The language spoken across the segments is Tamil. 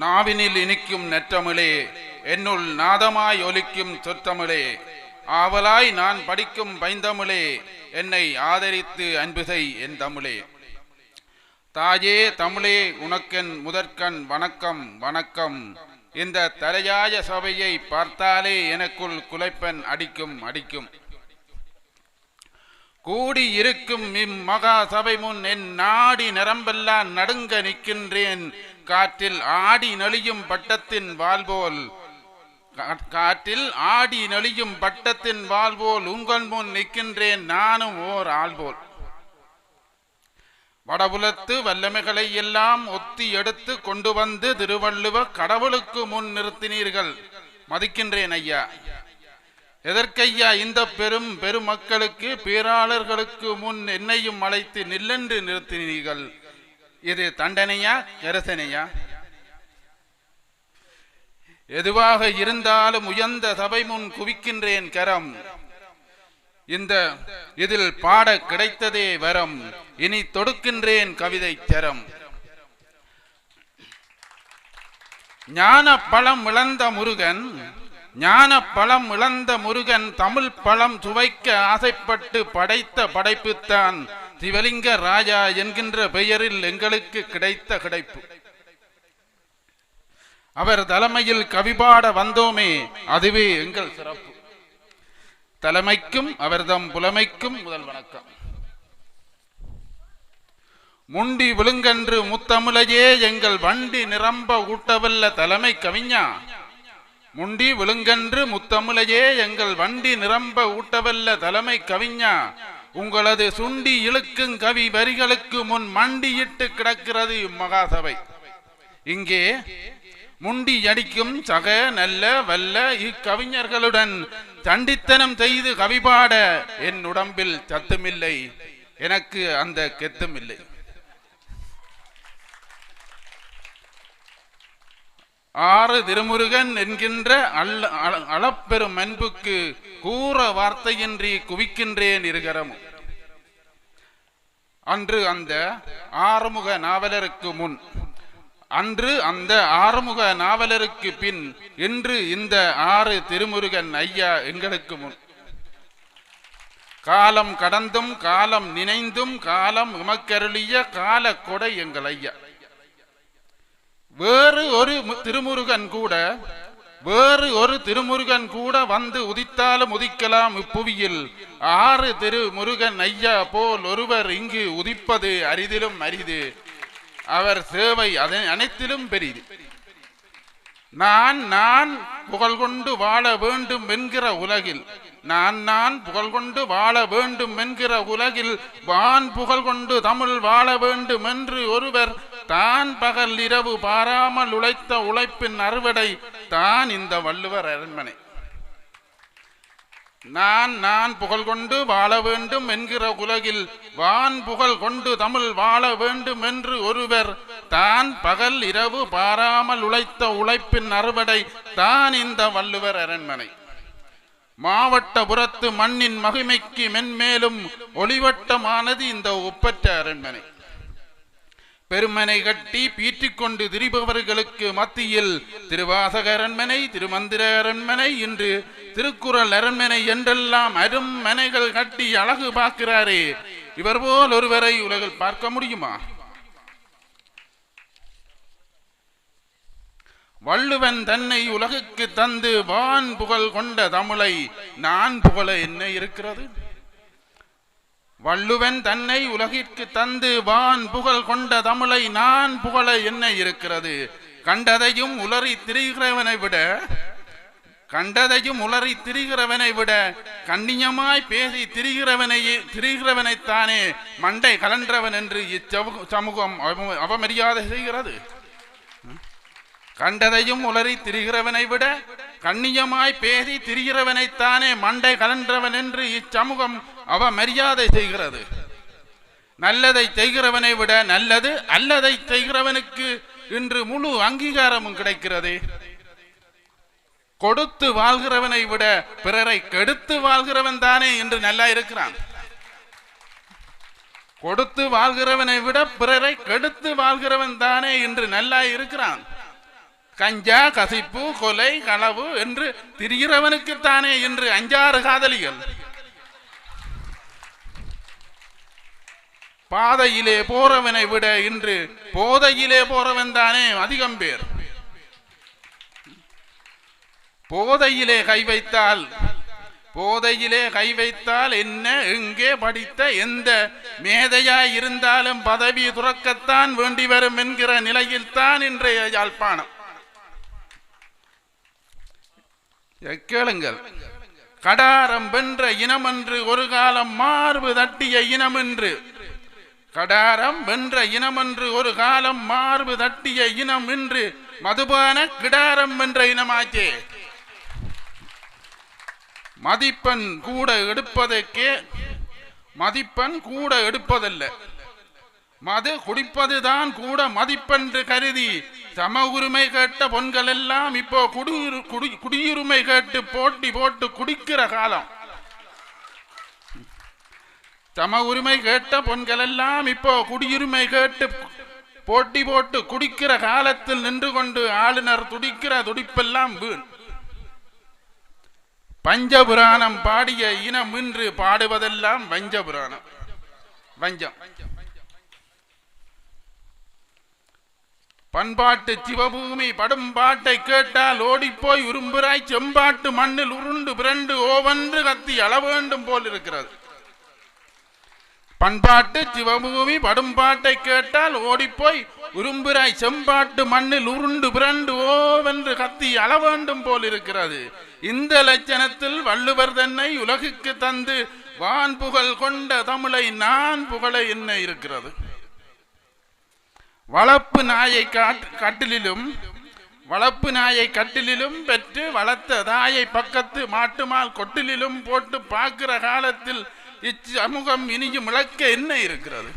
நாவினில் இனிக்கும் நெற்றமிழே என்னுள் நாதமாய் ஒலிக்கும் சொற்றமிழே. ஆவலாய் நான் படிக்கும் பைந்தமிழே என்னை ஆதரித்து அன்புசை என் தமிழே. தாயே தமிழே உனக்கென் முதற்கண் வணக்கம் வணக்கம். இந்த தலையாய சபையை பார்த்தாலே எனக்குள் குலைப்பன் அடிக்கும் அடிக்கும். கூடி இருக்கும் இம்மகா சபை முன் என் நாடி நிரம்பெல்லாம் நடுங்க நிற்கின்றேன். காற்றில் ஆடி நெளியும் பட்டத்தின் வாழ்போல் கா- காற்றில் ஆடி நெளியும் பட்டத்தின் வாழ்வோல் உங்கள் முன் நிற்கின்றேன் நானும் ஓர் ஆள்போல். வடபுலத்து வல்லமைகளை எல்லாம் ஒத்தி எடுத்து கொண்டு வந்து திருவள்ளுவ கடவுளுக்கு முன் நிறுத்தினீர்கள். மதிக்கின்றேன் ஐயா. எதற்கையா இந்த பெரும் பெருமக்களுக்கு பேராளர்களுக்கு முன் என்னையும் அழைத்து நில்லென்று நிறுத்தினீர்கள்? இது தண்டனையா கரசனையா? எதுவாக இருந்தாலும் உயர்ந்த சபை முன் குவிக்கின்றேன் கரம். இந்த இதில் பாட கிடைத்ததே வரம். இனி தொடுக்கின்றேன் கவிதை தரம். ஞான பழம் இழந்த முருகன் ஞான பழம் இழந்த முருகன் தமிழ் பழம் சுவைக்க ஆசைப்பட்டு படைத்த படைப்புத்தான். சிவலிங்க ராஜா என்கின்ற பெயரில் எங்களுக்கு கிடைத்த கிடைப்பு. அவர் தலைமையில் கவிபாட வந்தோமே அதுவே எங்கள் சிறப்பு. தலைமைக்கும் அவர்தம் புலமைக்கும் முதல் வணக்கம். முண்டி விழுங்கன்று முத்தமிழையே எங்கள் வண்டி நிரம்ப ஊட்டவல்ல தலைமை கவிஞா. முண்டி விழுங்கன்று முத்தமிழையே எங்கள் வண்டி நிரம்ப ஊட்டவல்ல தலைமை கவிஞா. உங்களது சுண்டி இழுக்கும் கவி வரிகளுக்கு முன் மண்டியிட்டு கிடக்கிறது இம்மகாசபை இங்கே முண்டி அடிக்கும் சக நல்ல வல்ல இக்கவிஞர்களுடன் தண்டித்தனம் செய்து கவிபாட என் உடம்பில் சத்துமில்லை. எனக்கு அந்த கெத்தும் இல்லை ஆறு திருமுருகன் என்கின்ற அல்ல அளப்பெரும் அன்புக்கு கூற வார்த்தையின்றி குவிக்கின்றேன் இருகரமும். அன்று அந்த ஆறுமுக நாவலருக்கு முன் அன்று அந்த ஆறுமுக நாவலருக்கு பின் இன்று இந்த ஆறு திருமுருகன் ஐயா எங்களுக்கு முன். காலம் கடந்தும் காலம் நினைந்தும் காலம் உமக்கருளிய கால கொடை எங்கள் ஐயா. வேறு ஒரு திருமுருகன் கூட வேறு ஒரு திருமுருகன் கூட வந்து உதித்தாலும் உதிக்கலாம் இப்புவியில். ஆறு திருமுருகன் ஐயா போல் ஒருவர் இங்கு உதிப்பது அரிதிலும் அரிது. அவர் சேவை அதன் அனைத்திலும் பெரிது. நான் நான் புகழ் கொண்டு வாழ வேண்டும் என்கிற உலகில் நான் நான் புகழ் கொண்டு வாழ வேண்டும் என்கிற உலகில் வான் புகழ் கொண்டு தமிழ் வாழ வேண்டும் என்று ஒருவர் தான் பகல் இரவு பாராமல் உழைத்த உழைப்பின் அறுவடை தான் இந்த வள்ளுவர் அரண்மனை. நான் நான் புகழ் கொண்டு வாழ வேண்டும் என்கிற உலகில் வான் புகழ் கொண்டு தமிழ் வாழ வேண்டும் என்று ஒருவர் தான் பகல் இரவு பாராமல் உழைத்த உழைப்பின் அறுவடை தான் இந்த வள்ளுவர் அரண்மனை. மாவட்டபுரத்து மண்ணின் மகிமைக்கு மென்மேலும் ஒளிவட்டமானது இந்த ஒப்பற்ற அரண்மனை. பெருமனை கட்டி பீற்றிக்கொண்டு திரிபவர்களுக்கு மத்தியில் திருவாசக அரண்மனை திருமந்திர அரண்மனை இன்று திருக்குறள் அரண்மனை என்றெல்லாம் அரும்மனைகள் கட்டி அழகு பார்க்கிறாரே. இவர் போல் ஒருவரை உலகில் பார்க்க முடியுமா? வள்ளுவன் தன்னை உலகுக்கு தந்து வான் புகழ் கொண்ட தமிழை நான் புகழ என்ன இருக்கிறது? வள்ளுவன் தன்னை உலகிற்கு தந்து வான் புகழ் கொண்ட தமிழை நான் புகழ என்ன இருக்கிறது. கண்டதையும் உலறி திரிகிறவனை விட கண்டதையும் உலறி திரிகிறவனை விட கண்ணியமாய் பேசி திரிகிறவனையே திரிகிறவனைத்தானே மண்டை கலன்றவன் என்று இச்சமூகம் சமூகம் அவமரியாதை செய்கிறது. கண்டதையும் உலறி திரிகிறவனை விட கண்ணியமாய் பேசி திரிகிறவனைத்தானே மண்டை கலன்றவன் என்று இச்சமூகம் அவ மரியாதை செய்கிறது. நல்லதை செய்கிறவனை விட நல்லது அல்லதை செய்கிறவனுக்கு இன்று முழு அங்கீகாரமும் கிடைக்கிறது. கொடுத்து வாழ்கிறவனை விட பிறரை கெடுத்து வாழ்கிறவன் தானே என்று நல்லா இருக்கிறான். கொடுத்து வாழ்கிறவனை விட பிறரை கெடுத்து வாழ்கிறவன் தானே என்று நல்லா இருக்கிறான். கஞ்சா கசிப்பு கொலை களவு என்று திரிகிறவனுக்குத்தானே என்று அஞ்சாறு காதலிகள். பாதையிலே போறவனை விட இன்று போதையிலே போறவன் தானே அதிகம் பேர். போதையிலே கை வைத்தால் போதையிலே கை வைத்தால் என்ன? எங்கே படித்த எந்த மேதையாய் இருந்தாலும் பதவி துறக்கத்தான் வேண்டி வரும் என்கிற நிலையில்தான் இன்றைய யாழ்ப்பாணம். கேளுங்கள். கடாரம் வென்ற இனமென்று ஒரு காலம் மார்பு தட்டிய இனமென்று. கடாரம் வென்ற இனமென்று ஒரு காலம் மார்பு தட்டிய இனம் என்று மதுபான கிடாரம் வென்ற இனமாச்சே. மதிப்பெண் கூட எடுப்பதற்கே மதிப்பெண் கூட எடுப்பதல்ல. மது குடிப்பதுதான் கூட மதிப்பென்று கருதி சம உரிமை கேட்ட பொண்கள் எல்லாம் இப்போ குடியுரு குடி குடியுரிமை கேட்டு போட்டி போட்டு குடிக்கிற காலம். சம உரிமை கேட்ட பொண்கள் எல்லாம் இப்போ குடியுரிமை கேட்டு போட்டி போட்டு குடிக்கிற காலத்தில் நின்று கொண்டு ஆளுநர் துடிக்கிற துடிப்பெல்லாம் வீண். பஞ்சபுராணம் பாடிய இனம் இன்று பாடுவதெல்லாம் வஞ்சபுராணம். வஞ்சம். பண்பாட்டு சிவபூமி படும் பாட்டை கேட்டால் ஓடிப்போய் உரும்புராய் செம்பாட்டு மண்ணில் உருண்டு பிறண்டு ஓவென்று கத்தி அள வேண்டும் போல் இருக்கிறது. பண்பாட்டு சிவபூமி படும் பாட்டை கேட்டால் ஓடிப்போய் உரும்புராய் செம்பாட்டு மண்ணில் உருண்டு பிறண்டு ஓவென்று கத்தி அள வேண்டும் போல் இருக்கிறது. இந்த லட்சணத்தில் வள்ளுவர் தன்னை உலகுக்கு தந்து வான் புகழ் கொண்ட தமிழை நான் புகழ என்ன இருக்கிறது? வளர்ப்பு நாயை காட் கட்டிலிலும் வளர்ப்பு நாயை கட்டிலிலும் பெற்று வளர்த்த தாயை பக்கத்து மாட்டுமால் கொட்டிலிலும் போட்டு பார்க்கிற காலத்தில் இச்சமூகம் இனியும் இழக்க என்ன இருக்கிறது?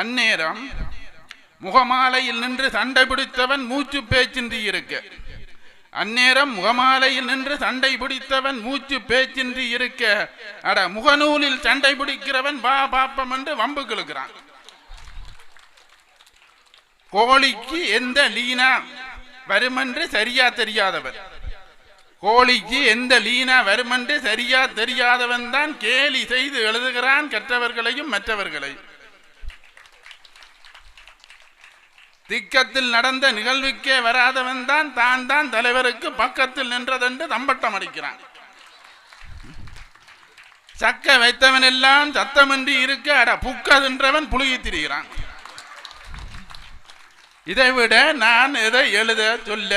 அந்நேரம் முகமாலையில் நின்று சண்டை பிடித்தவன் மூச்சு பேச்சின்றி இருக்க. அந்நேரம் முகமாலையில் நின்று சண்டை பிடித்தவன் மூச்சு பேச்சின்றி இருக்க. அட முகநூலில் சண்டை பிடிக்கிறவன் பா பாப்பம் என்று வம்பு கிழக்கிறான். கோழிக்கு எந்த லீனா வருமென்று சரியா தெரியாதவன். கோழிக்கு எந்த லீனா வருமென்று சரியா தெரியாதவன் தான் கேலி செய்து எழுதுகிறான் கற்றவர்களையும் மற்றவர்களையும். திக்கத்தில் நடந்த நிகழ்வுக்கே வராதவன் தான் தான் தான் தலைவருக்கு பக்கத்தில் நின்றதென்று தம்பட்டம் அடிக்கிறான். சக்க வைத்தவன் எல்லாம் சத்தமின்றி இருக்க அட புக்கதென்றவன் புழுகி திரிகிறான். இதை விட நான் எதை எழுத சொல்ல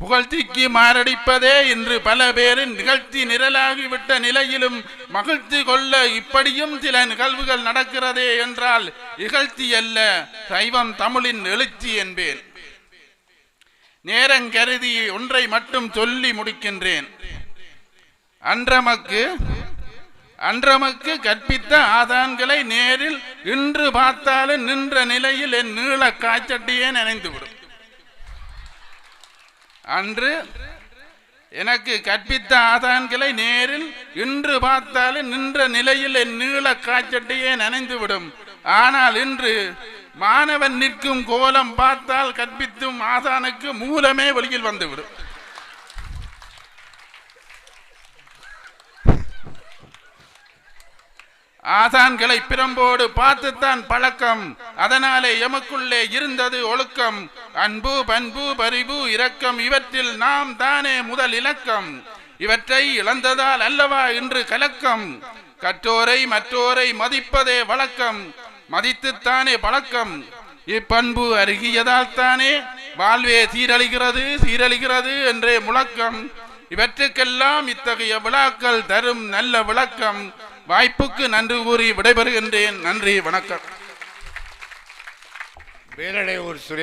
புகழ்ச்சிக்கு மாரடிப்பதே இன்று பல பேரின் நிகழ்ச்சி நிரலாகிவிட்ட நிலையிலும் மகிழ்ச்சி கொள்ள இப்படியும் சில நிகழ்வுகள் நடக்கிறதே என்றால் இகழ்ச்சி அல்ல சைவம் தமிழின் எழுச்சி என்பேன். நேரம் கருதி ஒன்றை மட்டும் சொல்லி முடிக்கின்றேன். அன்றமக்கு அன்றமக்கு கற்பித்த ஆதான்களை நேரில் இன்று பார்த்தாலும் நின்ற நிலையில் என் நீள காய்ச்சட்டியே நினைந்துவிடும். அன்று எனக்கு கற்பித்த ஆதான்களை நேரில் இன்று பார்த்தாலும் நின்ற நிலையில் என் நீள காய்ச்சட்டையே நனைந்துவிடும். ஆனால் இன்று மாணவன் நிற்கும் கோலம் பார்த்தால் கற்பித்தும் ஆசானுக்கு மூலமே வெளியில் வந்துவிடும். ஆசான்களை பிரம்போடு பார்த்துத்தான் பழக்கம். அதனாலே எமக்குள்ளே இருந்தது ஒழுக்கம். அன்பு பண்பு பரிவு இரக்கம் இவற்றில் நாம் தானே முதல் இலக்கம். இவற்றை இழந்ததால் அல்லவா இன்று கலக்கம்? கற்றோரை மற்றோரை மதிப்பதே வழக்கம். மதித்துத்தானே பழக்கம். இப்பண்பு அருகியதால் தானே வாழ்வே சீரழிகிறது சீரழிகிறது என்றே முழக்கம். இவற்றுக்கெல்லாம் இத்தகைய விழாக்கள் தரும் நல்ல விளக்கம். வாய்ப்புக்கு நன்றி கூறி விடைபெறுகின்றேன். நன்றி வணக்கம். வேலடையூர் சுரேஷ்.